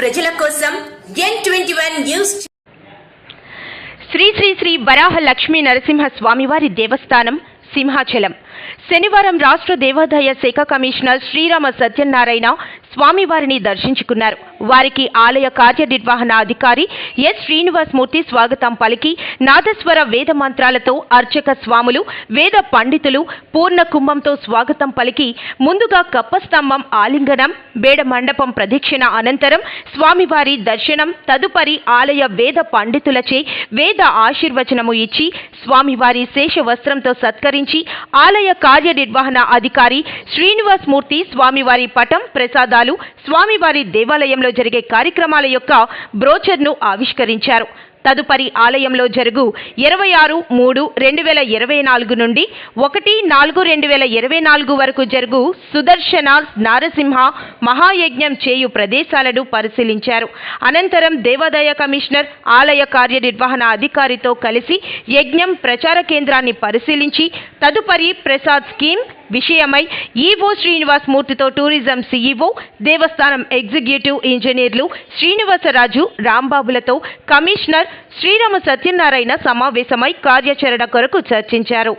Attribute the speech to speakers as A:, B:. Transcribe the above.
A: ప్రజల కోసం న్యూస్ శ్రీ శ్రీ శ్రీ వరాహ లక్ష్మీ నరసింహ స్వామివారి దేవస్థానం సింహాచలం. శనివారం రాష్ట్ర దేవాదాయ శాఖ కమిషనర్ శ్రీరామ సత్యనారాయణ స్వామివారిని దర్శించుకున్నారు. వారికి ఆలయ కార్యనిర్వహణ అధికారి ఎస్ శ్రీనివాసమూర్తి స్వాగతం పలికి నాదస్వర వేద మంత్రాలతో అర్చక స్వాములు వేద పండితులు పూర్ణ కుంభంతో స్వాగతం పలికి ముందుగా కప్పస్తంభం ఆలింగనం బేడ మండపం ప్రదక్షిణ అనంతరం స్వామివారి దర్శనం తదుపరి ఆలయ వేద పండితులచే వేద ఆశీర్వచనము ఇచ్చి స్వామివారి శేష వస్త్రంతో సత్కరించి ఆలయ కార్యనిర్వహణ అధికారి శ్రీనివాస్ మూర్తి స్వామివారి పటం ప్రసాదాలు స్వామివారి దేవాలయంలో జరిగే కార్యక్రమాల యొక్క బ్రోచర్ను ఆవిష్కరించారు. తదుపరి ఆలయంలో జరుగు ఇరవై ఆరు మూడు రెండు వేల ఇరవై నాలుగు నుండి ఒకటి నాలుగు రెండు వేల ఇరవై నాలుగు వరకు జరుగు సుదర్శన నారసింహ మహాయజ్ఞం చేయు ప్రదేశాలను పరిశీలించారు. అనంతరం దేవాదాయ కమిషనర్ ఆలయ కార్యనిర్వహణ అధికారితో కలిసి యజ్ఞం ప్రచార కేంద్రాన్ని పరిశీలించి తదుపరి ప్రసాద్ స్కీమ్ విషయమై ఈవో శ్రీనివాస్ మూర్తితో టూరిజం సీఈఓ దేవస్థానం ఎగ్జిక్యూటివ్ ఇంజనీర్లు శ్రీనివాసరాజు రాంబాబులతో కమిషనర్ శ్రీరామ సత్యనారాయణ సమావేశమై కార్యాచరణ కొరకు చర్చించారు.